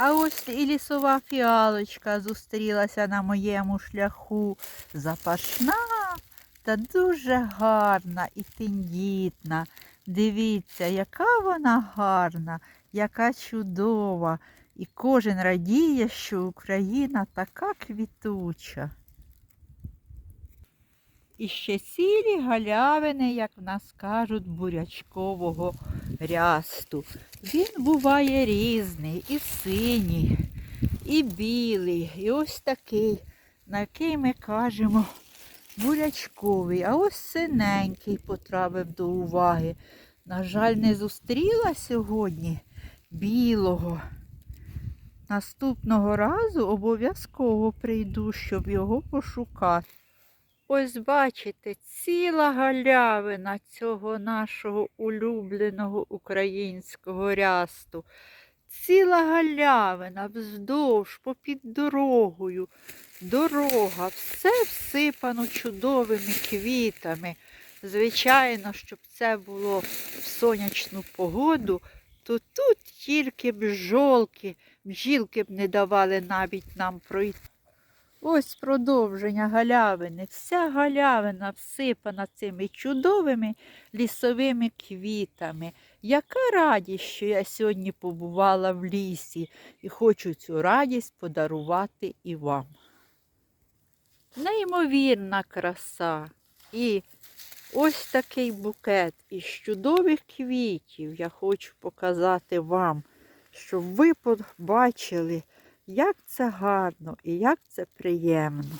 А ось і лісова фіалочка зустрілася на моєму шляху. Запашна та дуже гарна і тендітна. Дивіться, яка вона гарна, яка чудова. І кожен радіє, що Україна така квітуча. І ще цілі галявини, як в нас кажуть, бурячкового рясту. Він буває різний, і синій, і білий, і ось такий, на який ми кажемо бурячковий. А ось синенький потрапив до уваги. На жаль, не зустріла сьогодні білого. Наступного разу обов'язково прийду, щоб його пошукати. Ось бачите, ціла галявина цього нашого улюбленого українського рясту. Ціла галявина вздовж, попід дорогою. Дорога, все всипано чудовими квітами. Звичайно, щоб це було в сонячну погоду, то тут тільки бджолки, бджілки б не давали навіть нам пройти. Ось продовження галявини. Вся галявина всипана цими чудовими лісовими квітами. Яка радість, що я сьогодні побувала в лісі і хочу цю радість подарувати і вам. Неймовірна краса. І ось такий букет із чудових квітів я хочу показати вам, щоб ви побачили, як це гарно і як це приємно.